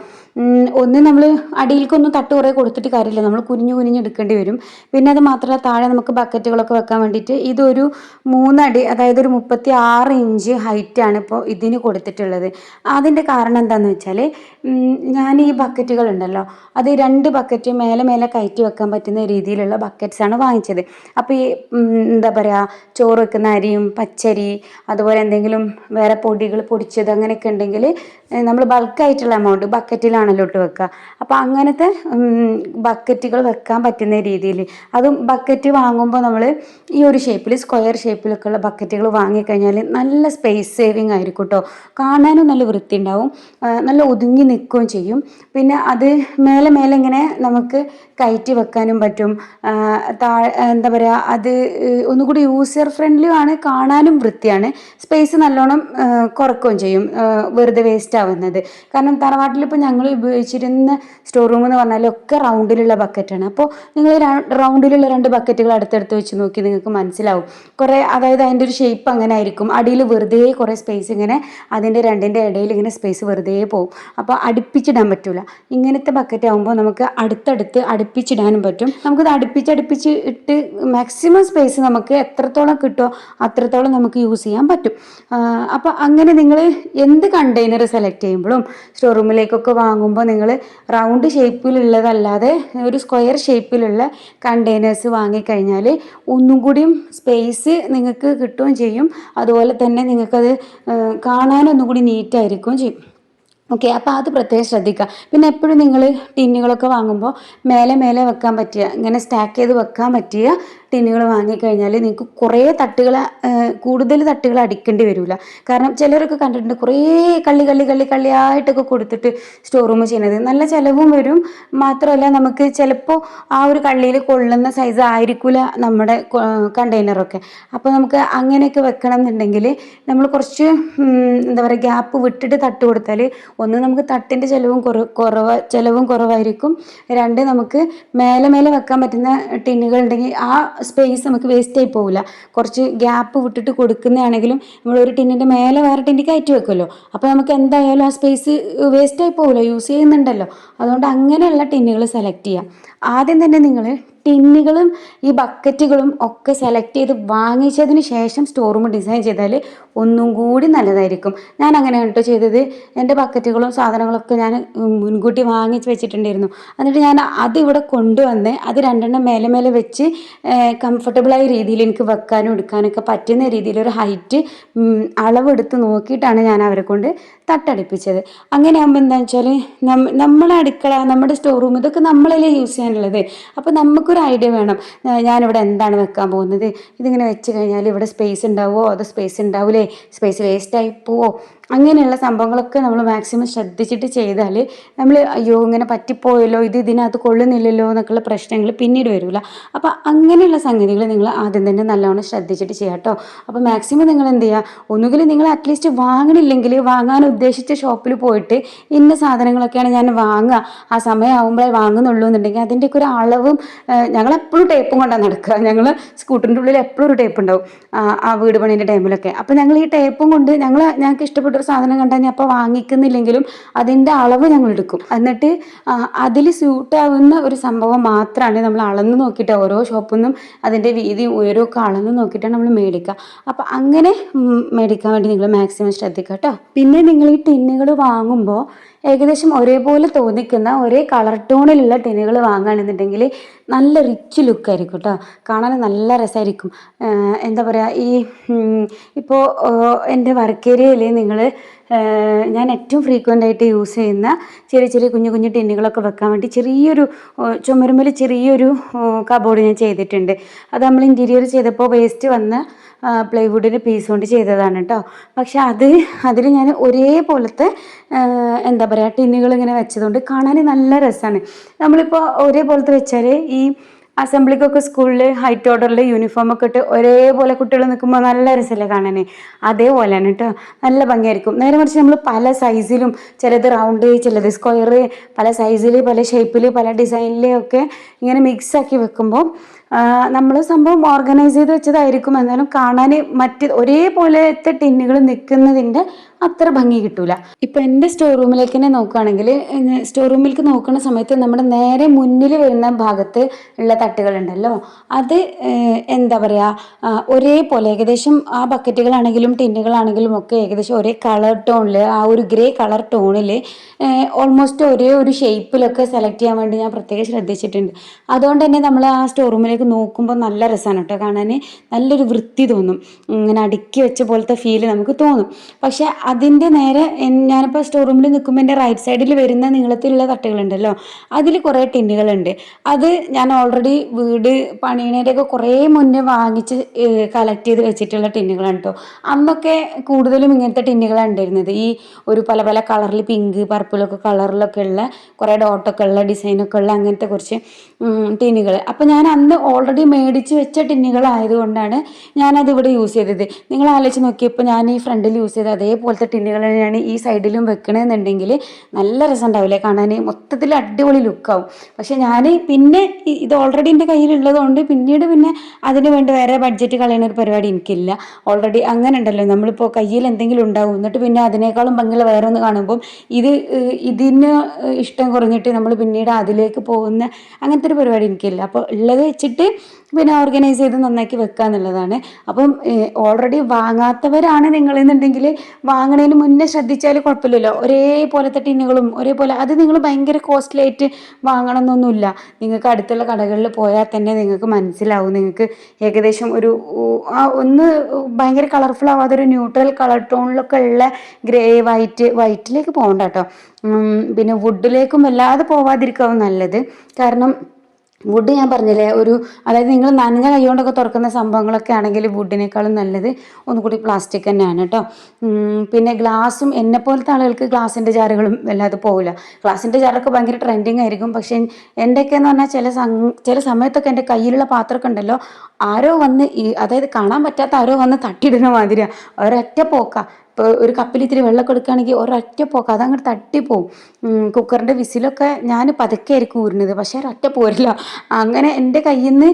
ഒന്ന് നമ്മൾ അടിയിലേക്കൊന്നും തട്ട് കുറേ കൊടുത്തിട്ട് കാര്യമില്ല. നമ്മൾ കുനിഞ്ഞു കുനിഞ്ഞ് എടുക്കേണ്ടി വരും. പിന്നെ അത് മാത്രമല്ല താഴെ നമുക്ക് ബക്കറ്റുകളൊക്കെ വെക്കാൻ വേണ്ടിയിട്ട് ഇതൊരു മൂന്നടി അതായത് ഒരു മുപ്പത്തി ആറ് ഇഞ്ച് ഹൈറ്റാണ് ഇപ്പോൾ ഇതിന് കൊടുത്തിട്ടുള്ളത്. അതിന്റെ കാരണം എന്താണെന്ന് വെച്ചാൽ ഞാൻ ഈ ബക്കറ്റുകൾ ഉണ്ടല്ലോ അത് രണ്ട് ബക്കറ്റ് മേലെ മേലെ കയറ്റി വെക്കാൻ പറ്റുന്ന രീതിയിലുള്ള ബക്കറ്റ്സാണ് വാങ്ങിച്ചത്. അപ്പോൾ ഈ എന്താ പറയുക ചോറ് വെക്കുന്ന അരിയും പച്ചരി അതുപോലെ എന്തെങ്കിലും വേറെ പൊടികൾ പൊടിച്ചത് അങ്ങനെയൊക്കെ ഉണ്ടെങ്കിൽ നമ്മൾ ബൾക്കായിട്ടുള്ള എമൗണ്ട് ബക്കറ്റിലാണല്ലോ ഇട്ട് വെക്കുക. അപ്പോൾ അങ്ങനത്തെ ബക്കറ്റുകൾ വെക്കാൻ പറ്റുന്ന രീതിയിൽ. അതും ബക്കറ്റ് വാങ്ങുമ്പോൾ നമ്മൾ ഈ ഒരു ഷേപ്പിൽ സ്ക്വയർ ഷേപ്പിലൊക്കെ ഉള്ള ബക്കറ്റുകൾ വാങ്ങിക്കഴിഞ്ഞാൽ നല്ല സ്പേസ് സേവിങ് ആയിരിക്കും കേട്ടോ കാണാനും നല്ല വൃത്തി ഉണ്ടാവും നല്ല ഒതുങ്ങി നിൽക്കുകയും ചെയ്യും. പിന്നെ അത് മേലെ മേലെ ഇങ്ങനെ നമുക്ക് കയറ്റി വെക്കാനും പറ്റും. എന്താ പറയുക അത് ഒന്നുകൂടി യൂസർ ഫ്രണ്ട്ലി ആണ് കാണാനും വൃത്തിയാണ്. സ്പേസ് നല്ലോണം കുറക്കുകയും ചെയ്യും വെറുതെ വേസ്റ്റ് ആവുന്നത്. കാരണം തറവാട്ടിൽ ഇപ്പോൾ ഞങ്ങൾ ഉപയോഗിച്ചിരുന്ന സ്റ്റോർ റൂം എന്ന് പറഞ്ഞാൽ ഒക്കെ റൗണ്ടിലുള്ള ബക്കറ്റാണ് അപ്പോൾ നിങ്ങൾ റൗണ്ടിലുള്ള രണ്ട് ബക്കറ്റുകൾ അടുത്തടുത്ത് വെച്ച് നോക്കി നിങ്ങൾക്ക് മനസ്സിലാവും. കുറേ അതായത് അതിന്റെ ഒരു ഷേപ്പ് അങ്ങനെ ആയിരിക്കും. അടിയിൽ വെറുതെ കുറേ സ്പേസ് ഇങ്ങനെ അതിന്റെ രണ്ടിന്റെ ഇടയിൽ ഇങ്ങനെ സ്പേസ് വെറുതെ പോകും അപ്പോൾ അടുപ്പിച്ചിടാൻ പറ്റില്ല ഇങ്ങനത്തെ ബക്കറ്റ് ആകുമ്പോൾ നമുക്ക് അടുത്തടുത്ത് അടുപ്പിച്ചിടാനും പറ്റും. നമുക്കത് അടുപ്പിച്ച് അടുപ്പിച്ച് ഇട്ട് മാക്സിമം സ്പേസ് നമുക്ക് എത്രത്തോളം കിട്ടുമോ അത്രത്തോളം നമുക്ക് യൂസ് ചെയ്യാൻ പറ്റും. അപ്പോൾ അങ്ങനെ നിങ്ങൾ എന്ത് കണ്ടെയ്നർ സെലക്ട് ചെയ്യുമ്പോഴും സ്റ്റോർ റൂമിലേക്കൊക്കെ വാങ്ങുമ്പോൾ നിങ്ങൾ റൗണ്ട് ഷേപ്പിലുള്ളതല്ലാതെ ഒരു സ്ക്വയർ ഷേപ്പിലുള്ള കണ്ടെയ്നേഴ്സ് വാങ്ങിക്കഴിഞ്ഞാൽ ഒന്നും കൂടിയും സ്പേസ് നിങ്ങൾക്ക് കിട്ടുകയും ചെയ്യും. അതുപോലെ തന്നെ നിങ്ങൾക്കത് കാണാനൊന്നും കൂടി നീറ്റായിരിക്കുകയും ചെയ്യും. ഓക്കെ അപ്പോൾ അത് പ്രത്യേകം ശ്രദ്ധിക്കുക. പിന്നെ എപ്പോഴും നിങ്ങൾ ടിന്നുകളൊക്കെ വാങ്ങുമ്പോൾ മേലെ മേലെ വെക്കാൻ പറ്റിയ ഇങ്ങനെ സ്റ്റാക്ക് ചെയ്ത് വെക്കാൻ പറ്റിയ ടിന്നുകൾ വാങ്ങിക്കഴിഞ്ഞാൽ നിങ്ങൾക്ക് കുറേ തട്ടുകൾ കൂടുതൽ തട്ടുകൾ അടിക്കേണ്ടി വരില്ല കാരണം ചിലരൊക്കെ കണ്ടിട്ടുണ്ട് കുറേ കള്ളി കള്ളി കള്ളി കള്ളിയായിട്ടൊക്കെ കൊടുത്തിട്ട് സ്റ്റോർ റൂം ചെയ്യുന്നത്. നല്ല ചിലവും വരും. മാത്രമല്ല നമുക്ക് ചിലപ്പോൾ ആ ഒരു കള്ളിയിൽ കൊള്ളുന്ന സൈസ് ആയിരിക്കില്ല നമ്മുടെ കണ്ടെയ്നറൊക്കെ അപ്പോൾ നമുക്ക് അങ്ങനെയൊക്കെ വെക്കണം എന്നുണ്ടെങ്കിൽ നമ്മൾ കുറച്ച് എന്താ പറയുക ഗ്യാപ്പ് വിട്ടിട്ട് തട്ട് കൊടുത്താൽ ഒന്ന് നമുക്ക് തട്ടിന്റെ ചിലവും കുറ കുറവ് ചിലവും കുറവായിരിക്കും. രണ്ട് നമുക്ക് മേലെ മേലെ വെക്കാൻ പറ്റുന്ന ടിന്നുകൾ ഉണ്ടെങ്കിൽ ആ സ്പേസ് നമുക്ക് വേസ്റ്റ് ആയി പോവില്ല. കുറച്ച് ഗ്യാപ്പ് വിട്ടിട്ട് കൊടുക്കുന്നതാണെങ്കിലും നമ്മൾ ഒരു ടിന്നിന്റെ മേലെ വേറെ ടിന്നിൽ കയറ്റി വെക്കുമല്ലോ. അപ്പോൾ നമുക്ക് എന്തായാലും ആ സ്പേസ് വേസ്റ്റ് ആയി പോവില്ല. യൂസ് ചെയ്യുന്നുണ്ടല്ലോ. അതുകൊണ്ട് അങ്ങനെയുള്ള ടിന്നുകൾ സെലക്ട് ചെയ്യാം. ആദ്യം തന്നെ നിങ്ങൾ ടിന്നുകളും ഈ ബക്കറ്റുകളും ഒക്കെ സെലക്ട് ചെയ്ത് വാങ്ങിച്ചതിന് ശേഷം സ്റ്റോർ റൂം ഡിസൈൻ ചെയ്താൽ ഒന്നും കൂടി നല്ലതായിരിക്കും. ഞാൻ അങ്ങനെ കേട്ടോ ചെയ്തത്. എന്റെ ബക്കറ്റുകളും സാധനങ്ങളൊക്കെ ഞാൻ മുൻകൂട്ടി വാങ്ങിച്ച് വെച്ചിട്ടുണ്ടായിരുന്നു. എന്നിട്ട് ഞാൻ അതിവിടെ കൊണ്ടുവന്ന് അത് രണ്ടെണ്ണം മേലെ മേലെ വെച്ച് കംഫർട്ടബിളായ രീതിയിൽ എനിക്ക് വെക്കാനും എടുക്കാനൊക്കെ പറ്റുന്ന രീതിയിൽ ഒരു ഹൈറ്റ് അളവെടുത്ത് നോക്കിയിട്ടാണ് ഞാൻ അവരെ കൊണ്ട് തട്ടടിപ്പിച്ചത്. അങ്ങനെ ആകുമ്പോൾ എന്താണെന്ന് വെച്ചാൽ നമ്മ നമ്മളെ അടുക്കള നമ്മുടെ സ്റ്റോർ റൂം ഇതൊക്കെ നമ്മളല്ലേ യൂസ് ചെയ്യാനുള്ളത്. അപ്പോൾ നമുക്കൊരു ഐഡിയ വേണം. ഞാനിവിടെ എന്താണ് വെക്കാൻ പോകുന്നത്? ഇതിങ്ങനെ വെച്ച് കഴിഞ്ഞാൽ ഇവിടെ സ്പേസ് ഉണ്ടാവുമോ അതോ സ്പേസ് ഉണ്ടാവില്ലേ സ്പേസ് വേസ്റ്റായി പോവോ? അങ്ങനെയുള്ള സംഭവങ്ങളൊക്കെ നമ്മൾ മാക്സിമം ശ്രദ്ധിച്ചിട്ട് ചെയ്താൽ നമ്മൾ അയ്യോ ഇങ്ങനെ പറ്റിപ്പോയല്ലോ ഇത് ഇതിനകത്ത് കൊള്ളുന്നില്ലല്ലോ എന്നൊക്കെയുള്ള പ്രശ്നങ്ങൾ പിന്നീട് വരില്ല അപ്പോൾ അങ്ങനെയുള്ള സംഗതികൾ നിങ്ങൾ ആദ്യം തന്നെ നല്ലോണം ശ്രദ്ധിച്ചിട്ട് ചെയ്യാം കേട്ടോ അപ്പോൾ മാക്സിമം നിങ്ങൾ എന്ത് ചെയ്യുക ഒന്നുകിൽ നിങ്ങൾ അറ്റ്ലീസ്റ്റ് വാങ്ങണില്ലെങ്കിൽ വാങ്ങാൻ ഉദ്ദേശിച്ച ഷോപ്പിൽ പോയിട്ട് ഇന്ന സാധനങ്ങളൊക്കെയാണ് ഞാൻ വാങ്ങുക ആ സമയമാകുമ്പോഴേ വാങ്ങുന്നുള്ളൂ എന്നുണ്ടെങ്കിൽ അതിന്റെയൊക്കെ ഒരു അളവും ഞങ്ങളെപ്പോഴും ടേപ്പും കൊണ്ടാണ് നടക്കുക. ഞങ്ങൾ സ്കൂട്ടറിന്റെ ഉള്ളിൽ എപ്പോഴും ഒരു ടേപ്പ് ഉണ്ടാവും ആ വീട് പണീന്റെ ടൈമിലൊക്കെ അപ്പോൾ ഞങ്ങൾ ഈ ടേപ്പും കൊണ്ട് ഞങ്ങൾ ഞങ്ങൾക്ക് ഇഷ്ടപ്പെട്ട ഒരു സാധനം കണ്ടാൽ ഞാൻ അപ്പോൾ വാങ്ങിക്കുന്നില്ലെങ്കിലും അതിന്റെ അളവ് ഞങ്ങൾ എടുക്കും. എന്നിട്ട് അതിൽ സ്യൂട്ടാവുന്ന ഒരു സംഭവം മാത്രമാണ് നമ്മൾ അളന്ന് നോക്കിയിട്ട് ഓരോ ഷോപ്പിൽ നിന്നും അതിന്റെ വീതിയും ഉയരവും ഒക്കെ അളന്ന് നോക്കിയിട്ടാണ് നമ്മൾ മേടിക്കുക അപ്പോൾ അങ്ങനെ മേടിക്കാൻ വേണ്ടി നിങ്ങൾ മാക്സിമം ശ്രദ്ധിക്കുക കേട്ടോ പിന്നെ നിങ്ങൾ ഈ ടിന്നുകൾ വാങ്ങുമ്പോൾ ഏകദേശം ഒരേപോലെ തോന്നിക്കുന്ന ഒരേ കളർ ടോണിലുള്ള ടിന്നുകൾ വാങ്ങുകയാണെന്നുണ്ടെങ്കിൽ നല്ല റിച്ച് ലുക്കായിരിക്കും കേട്ടോ കാണാൻ നല്ല രസമായിരിക്കും. എന്താ പറയുക ഈ ഇപ്പോൾ എന്റെ വർക്ക് ഏരിയയിൽ നിങ്ങൾ ഞാൻ ഏറ്റവും ഫ്രീക്വന്റ് ആയിട്ട് യൂസ് ചെയ്യുന്ന ചെറിയ ചെറിയ കുഞ്ഞു കുഞ്ഞു ടിന്നുകളൊക്കെ വെക്കാൻ വേണ്ടി ചെറിയൊരു ചുമരുമ്പിൽ ചെറിയൊരു കബോർഡ് ഞാൻ ചെയ്തിട്ടുണ്ട്. അത് നമ്മൾ ഇന്റീരിയർ ചെയ്തപ്പോൾ വേസ്റ്റ് വന്ന പ്ലൈവുഡിന്റെ പീസ് കൊണ്ട് ചെയ്തതാണ് കേട്ടോ പക്ഷെ അത് അതിൽ ഞാൻ ഒരേപോലത്തെ എന്താ പറയുക ടിന്നുകൾ ഇങ്ങനെ വെച്ചതുകൊണ്ട് കാണാൻ നല്ല രസമാണ് നമ്മളിപ്പോൾ ഒരേപോലത്തെ വെച്ചാൽ ഈ അസംബ്ലിക്കൊക്കെ സ്കൂളിൽ ഹൈറ്റ് ഓർഡറിൽ യൂണിഫോം ഒക്കെ ഇട്ട് ഒരേപോലെ കുട്ടികൾ നിൽക്കുമ്പോൾ നല്ല രസമല്ലേ കാണാൻ അതേപോലെയാണ് കേട്ടോ നല്ല ഭംഗിയായിരിക്കും. നേരെ മറിച്ച് നമ്മൾ പല സൈസിലും ചിലത് റൗണ്ട് ചിലത് സ്ക്വയർ പല സൈസിൽ പല ഷേപ്പിൽ പല ഡിസൈനിലൊക്കെ ഇങ്ങനെ മിക്സ് ആക്കി വെക്കുമ്പോൾ നമ്മൾ സംഭവം ഓർഗനൈസ് ചെയ്ത് വെച്ചതായിരിക്കും. എന്നാലും കാണാൻ മറ്റ് ഒരേപോലത്തെ ടിന്നുകൾ നിൽക്കുന്നതിന്റെ അത്ര ഭംഗി കിട്ടൂല. ഇപ്പൊ എന്റെ സ്റ്റോർ റൂമിലേക്ക് തന്നെ നോക്കുകയാണെങ്കിൽ സ്റ്റോർ റൂമിലേക്ക് നോക്കുന്ന സമയത്ത് നമ്മുടെ നേരെ മുന്നിൽ വരുന്ന ഭാഗത്ത് ഉള്ള തട്ടുകളുണ്ടല്ലോ. അത് എന്താ പറയാ ഒരേപോലെ ഏകദേശം ആ ബക്കറ്റുകളാണെങ്കിലും ടിന്നുകളാണെങ്കിലും ഒക്കെ ഏകദേശം ഒരേ കളർ ടോണിൽ ആ ഒരു ഗ്രേ കളർ ടോണിൽ ഓൾമോസ്റ്റ് ഒരേ ഒരു ഷേപ്പിലൊക്കെ സെലക്ട് ചെയ്യാൻ വേണ്ടി ഞാൻ പ്രത്യേകം ശ്രദ്ധിച്ചിട്ടുണ്ട്. അതുകൊണ്ട് തന്നെ നമ്മൾ ആ സ്റ്റോർ റൂമിലേക്ക് നോക്കുമ്പോൾ നല്ല രസമാണ് കേട്ടോ കാണാൻ നല്ലൊരു വൃത്തി തോന്നും. ഇങ്ങനെ അടുക്കി വെച്ച പോലത്തെ ഫീൽ നമുക്ക് തോന്നും. പക്ഷെ അതിന്റെ നേരെ ഞാനിപ്പോൾ സ്റ്റോർ റൂമിൽ നിൽക്കുമ്പോൾ എന്റെ റൈറ്റ് സൈഡിൽ വരുന്ന നീളത്തിലുള്ള തട്ടുകളുണ്ടല്ലോ. അതിൽ കുറേ ടിന്നുകളുണ്ട്. അത് ഞാൻ ഓൾറെഡി വീട് പണിയണേന്റെയൊക്കെ കുറേ മുന്നേ വാങ്ങിച്ച് കളക്ട് ചെയ്ത് വെച്ചിട്ടുള്ള ടിന്നുകളാണ് കേട്ടോ അന്നൊക്കെ കൂടുതലും ഇങ്ങനത്തെ ടിന്നുകളാണ് ഉണ്ടായിരുന്നത്. ഈ ഒരു പല പല കളറിൽ പിങ്ക് പർപ്പിളൊക്കെ കളറിലൊക്കെ ഉള്ള കുറേ ഡോട്ടൊക്കെ ഉള്ള ഡിസൈനൊക്കെ ഉള്ള അങ്ങനത്തെ കുറച്ച് ടിന്നുകൾ അപ്പോൾ ഞാൻ അന്ന് ഓൾറെഡി മേടിച്ച് വെച്ച ടിന്നുകളായതുകൊണ്ടാണ് ഞാനത് ഇവിടെ യൂസ് ചെയ്തത്. നിങ്ങൾ ആലോചിച്ച് നോക്കിയപ്പോൾ ഞാൻ ഈ ഫ്രണ്ടിൽ യൂസ് ചെയ്ത അതേപോലത്തെ ടിന്നുകൾ തന്നെയാണ് ഈ സൈഡിലും വെക്കണമെന്നുണ്ടെങ്കിൽ നല്ല രസം ഉണ്ടാവില്ലേ കാണാൻ മൊത്തത്തിൽ അടിപൊളി ലുക്കാവും. പക്ഷെ ഞാൻ പിന്നെ ഇത് ഓൾറെഡി എന്റെ കയ്യിലുള്ളതുകൊണ്ട് പിന്നീട് പിന്നെ അതിന് വേണ്ടി വേറെ ബഡ്ജറ്റ് കളയുന്ന ഒരു പരിപാടി എനിക്കില്ല. ഓൾറെഡി അങ്ങനെ ഉണ്ടല്ലോ നമ്മളിപ്പോൾ കയ്യിൽ എന്തെങ്കിലും ഉണ്ടാവും. എന്നിട്ട് പിന്നെ അതിനേക്കാളും ഭംഗിയുള്ള വേറെ ഒന്ന് കാണുമ്പം ഇത് ഇതിന് ഇഷ്ടം കുറഞ്ഞിട്ട് നമ്മൾ പിന്നീട് അതിലേക്ക് പോകുന്ന അങ്ങനത്തെ ഒരു പരിപാടി എനിക്കില്ല. അപ്പോൾ ഉള്ളത് വെച്ചിട്ട് പിന്നെ ഓർഗനൈസ് ചെയ്ത് നന്നാക്കി വെക്കുക എന്നുള്ളതാണ്. അപ്പം ഓൾറെഡി വാങ്ങാത്തവരാണ് നിങ്ങളെന്നുണ്ടെങ്കിൽ വാങ്ങണതിന് മുന്നേ ശ്രദ്ധിച്ചാൽ കുഴപ്പമില്ലല്ലോ. ഒരേപോലത്തെ ടിന്നുകളും ഒരേപോലെ അത് നിങ്ങൾ ഭയങ്കര കോസ്റ്റ്ലി ആയിട്ട് വാങ്ങണമെന്നൊന്നുമില്ല നിങ്ങൾക്ക് അടുത്തുള്ള കടകളിൽ പോയാൽ തന്നെ നിങ്ങൾക്ക് മനസ്സിലാവും. നിങ്ങൾക്ക് ഏകദേശം ഒരു ആ ഒന്ന് ഭയങ്കര കളർഫുൾ ആവാതെ ഒരു ന്യൂട്രൽ കളർ ടോണിലൊക്കെ ഉള്ള ഗ്രേ വൈറ്റ് വൈറ്റിലേക്ക് പോകണ്ട കേട്ടോ. പിന്നെ വുഡിലേക്കും വല്ലാതെ പോവാതിരിക്കാവും നല്ലത്. കാരണം വുഡ് ഞാൻ പറഞ്ഞില്ലേ ഒരു അതായത് നിങ്ങൾ നനഞ്ഞ കൈകൊണ്ടൊക്കെ തുറക്കുന്ന സംഭവങ്ങളൊക്കെ ആണെങ്കിൽ വുഡിനേക്കാളും നല്ലത് ഒന്നുകൂടി പ്ലാസ്റ്റിക് തന്നെയാണ് കേട്ടോ പിന്നെ ഗ്ലാസും എന്നെ പോലത്തെ ആളുകൾക്ക് ഗ്ലാസിന്റെ ജാറുകളും വല്ലാതെ പോകില്ല ഗ്ലാസിന്റെ ജാറൊക്കെ ഭയങ്കര ട്രെൻഡിങ് ആയിരിക്കും. പക്ഷേ എന്റെയൊക്കെ എന്ന് പറഞ്ഞാൽ ചില ചില സമയത്തൊക്കെ എന്റെ കയ്യിലുള്ള പാത്രമൊക്കെ ഉണ്ടല്ലോ ആരോ വന്ന് ഈ അതായത് കാണാൻ പറ്റാത്ത ആരോ വന്ന് തട്ടിയിടുന്ന മാതിരിയാണ് ഒരൊറ്റ പോക്ക. ഇപ്പോൾ ഒരു കപ്പിൽ ഇത്തിരി വെള്ളം എടുക്കുകയാണെങ്കിൽ ഒരൊറ്റ പോക്ക് അതങ്ങോട്ട് തട്ടിപ്പോവും. കുക്കറിന്റെ വിസിലൊക്കെ ഞാൻ പതുക്കെ ആയിരിക്കും ഊരുന്നത്. പക്ഷേ ഒരൊറ്റ പോരില്ല. അങ്ങനെ എന്റെ കയ്യിൽ നിന്ന്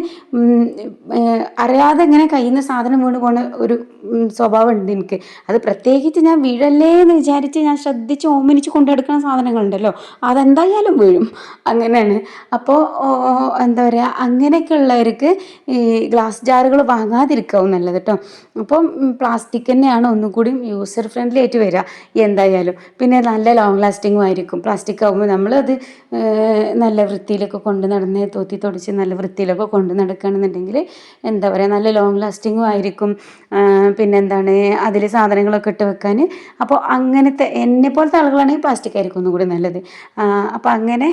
അറിയാതെ ഇങ്ങനെ കയ്യിൽ നിന്ന് സാധനം വീണ് പോണ ഒരു സ്വഭാവം ഉണ്ട് എനിക്ക്. അത് പ്രത്യേകിച്ച് ഞാൻ വീഴല്ലേ എന്ന് വിചാരിച്ച് ഞാൻ ശ്രദ്ധിച്ച് ഓമനിച്ച് കൊണ്ടെടുക്കുന്ന സാധനങ്ങളുണ്ടല്ലോ. അതെന്തായാലും വീഴും. അങ്ങനെയാണ്. അപ്പോൾ എന്താ പറയുക അങ്ങനെയൊക്കെ ഉള്ളവർക്ക് ഈ ഗ്ലാസ് ജാറുകൾ വാങ്ങാതിരിക്കാവും നല്ലത് കേട്ടോ. അപ്പം പ്ലാസ്റ്റിക് തന്നെയാണ് ഒന്നും കൂടി യൂസർ ഫ്രണ്ട്ലി ആയിട്ട് വരിക എന്തായാലും. പിന്നെ നല്ല ലോങ് ലാസ്റ്റിംഗും ആയിരിക്കും. പ്ലാസ്റ്റിക് ആകുമ്പോൾ നമ്മളത് നല്ല വൃത്തിയിലൊക്കെ കൊണ്ട് നടന്ന് തോത്തി തൊടിച്ച് നല്ല വൃത്തിയിലൊക്കെ കൊണ്ട് നടക്കുകയാണെന്നുണ്ടെങ്കിൽ എന്താ പറയുക നല്ല ലോങ് ലാസ്റ്റിങ്ങും ആയിരിക്കും. പിന്നെന്താണ് അതിൽ സാധനങ്ങളൊക്കെ ഇട്ട് വെക്കാൻ അപ്പോൾ അങ്ങനത്തെ എന്നെ പോലത്തെ ആളുകളാണെങ്കിൽ പ്ലാസ്റ്റിക് ആയിരിക്കും ഒന്നും കൂടി നല്ലത്. അപ്പോൾ അങ്ങനെ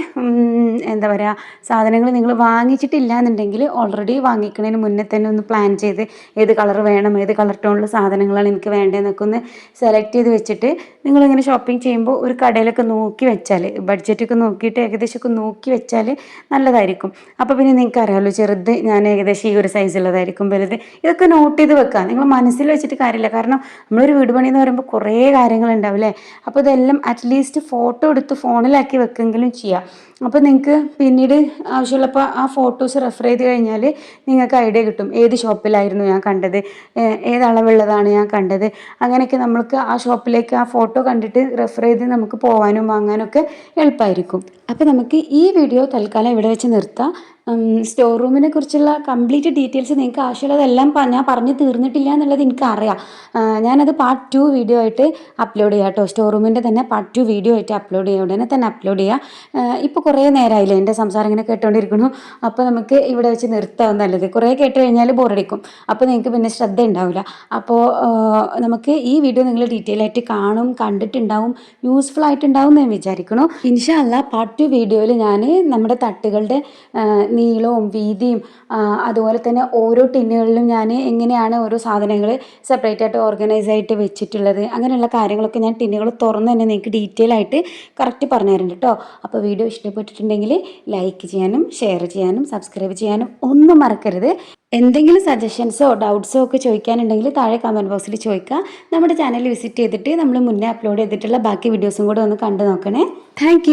എന്താ പറയുക സാധനങ്ങൾ നിങ്ങൾ വാങ്ങിച്ചിട്ടില്ല എന്നുണ്ടെങ്കിൽ ഓൾറെഡി വാങ്ങിക്കുന്നതിന് മുന്നേ തന്നെ ഒന്ന് പ്ലാൻ ചെയ്ത് ഏത് കളർ വേണം ഏത് കളർ ടോണിലുള്ള സാധനങ്ങളാണ് എനിക്ക് വേണ്ടതെന്നൊക്കെ ഒന്ന് സെലക്ട് ചെയ്ത് വെച്ചിട്ട് നിങ്ങളിങ്ങനെ ഷോപ്പിംഗ് ചെയ്യുമ്പോൾ ഒരു കടയിലൊക്കെ നോക്കി വെച്ചാൽ ബഡ്ജറ്റൊക്കെ നോക്കിയിട്ട് ഏകദേശമൊക്കെ നോക്കി വെച്ചാൽ നല്ലതായിരിക്കും. അപ്പോൾ പിന്നെ നിങ്ങൾക്ക് അറിയാമല്ലോ ചെറുത് ഞാൻ ഏകദേശം ഈ ഒരു സൈസുള്ളതായിരിക്കും വലുത്. ഇതൊക്കെ നോട്ട് ചെയ്ത് വെക്കുക നിങ്ങൾ മനസ്സിൽ വെച്ചിട്ട് കാര്യമില്ല. കാരണം നമ്മളൊരു വീട് പണി എന്ന് പറയുമ്പോൾ കുറേ കാര്യങ്ങളുണ്ടാവും അല്ലേ? അപ്പോൾ ഇതെല്ലാം അറ്റ്ലീസ്റ്റ് ഫോട്ടോ എടുത്ത് ഫോണിലാക്കി വെക്കെങ്കിലും ചെയ്യാം. അപ്പോൾ നിങ്ങൾക്ക് പിന്നീട് ആവശ്യമുള്ളപ്പോൾ ആ ഫോട്ടോസ് റെഫർ ചെയ്ത് കഴിഞ്ഞാൽ നിങ്ങൾക്ക് ഐഡിയ കിട്ടും. ഏത് ഷോപ്പിലായിരുന്നു ഞാൻ കണ്ടത്? ഏത് അളവുള്ളതാണ് ഞാൻ കണ്ടത്? അങ്ങനെയൊക്കെ നമ്മൾക്ക് ആ ഷോപ്പിലേക്ക് ആ ഫോട്ടോ കണ്ടിട്ട് റെഫർ ചെയ്ത് നമുക്ക് പോകാനും വാങ്ങാനും ഒക്കെ എളുപ്പമായിരിക്കും അപ്പോൾ നമുക്ക് ഈ വീഡിയോ തൽക്കാലം ഇവിടെ വെച്ച് നിർത്താം. സ്റ്റോർ റൂമിനെ കുറിച്ചുള്ള കംപ്ലീറ്റ് ഡീറ്റെയിൽസ് നിങ്ങൾക്ക് ആവശ്യമുള്ളതെല്ലാം ഞാൻ പറഞ്ഞു തീർന്നിട്ടില്ല എന്നുള്ളത് എനിക്കറിയാം. ഞാനത് പാർട്ട് ടു വീഡിയോ ആയിട്ട് അപ്ലോഡ് ചെയ്യാം കേട്ടോ സ്റ്റോർ റൂമിന്റെ തന്നെ പാർട്ട് ടു വീഡിയോ ആയിട്ട് അപ്ലോഡ് ചെയ്യാം. ഉടനെ തന്നെ അപ്ലോഡ് ചെയ്യാം. ഇപ്പോൾ കുറേ നേരമായില്ലേ എന്റെ സംസാരം ഇങ്ങനെ കേട്ടുകൊണ്ടിരിക്കുന്നു അപ്പോൾ നമുക്ക് ഇവിടെ വെച്ച് നിർത്താവും നല്ലത്. കുറേ കേട്ട് കഴിഞ്ഞാൽ ബോറടിക്കും അപ്പോൾ നിങ്ങൾക്ക് പിന്നെ ശ്രദ്ധ ഉണ്ടാവില്ല അപ്പോൾ നമുക്ക് ഈ വീഡിയോ നിങ്ങൾ ഡീറ്റെയിൽ ആയിട്ട് കാണും കണ്ടിട്ടുണ്ടാവും യൂസ്ഫുൾ ആയിട്ടുണ്ടാവും എന്ന് ഞാൻ വിചാരിക്കുന്നു. ഇൻഷാല്ല പാർട്ട് ടു വീഡിയോയിൽ ഞാൻ നമ്മുടെ തട്ടുകളുടെ നീളവും വീതിയും അതുപോലെ തന്നെ ഓരോ ടിന്നുകളിലും ഞാൻ എങ്ങനെയാണ് ഓരോ സാധനങ്ങൾ സെപ്പറേറ്റ് ആയിട്ട് ഓർഗനൈസ് ആയിട്ട് വെച്ചിട്ടുള്ളത് അങ്ങനെയുള്ള കാര്യങ്ങളൊക്കെ ഞാൻ ടിന്നുകൾ തുറന്ന് തന്നെ നിങ്ങൾക്ക് ഡീറ്റെയിൽ ആയിട്ട് കറക്റ്റ് പറഞ്ഞു തരുന്നുണ്ട് കേട്ടോ അപ്പോൾ വീഡിയോ ഇഷ്ടപ്പെട്ടിട്ടുണ്ടെങ്കിൽ ലൈക്ക് ചെയ്യാനും ഷെയർ ചെയ്യാനും സബ്സ്ക്രൈബ് ചെയ്യാനും ഒന്നും മറക്കരുത്. എന്തെങ്കിലും സജഷൻസോ ഡൗട്ട്സോ ഒക്കെ ചോദിക്കാനുണ്ടെങ്കിൽ താഴെ കമന്റ് ബോക്സിൽ ചോദിക്കുക നമ്മുടെ ചാനൽ വിസിറ്റ് ചെയ്തിട്ട് നമ്മൾ മുന്നേ അപ്ലോഡ് ചെയ്തിട്ടുള്ള ബാക്കി വീഡിയോസും കൂടെ ഒന്ന് കണ്ടു നോക്കണേ. താങ്ക്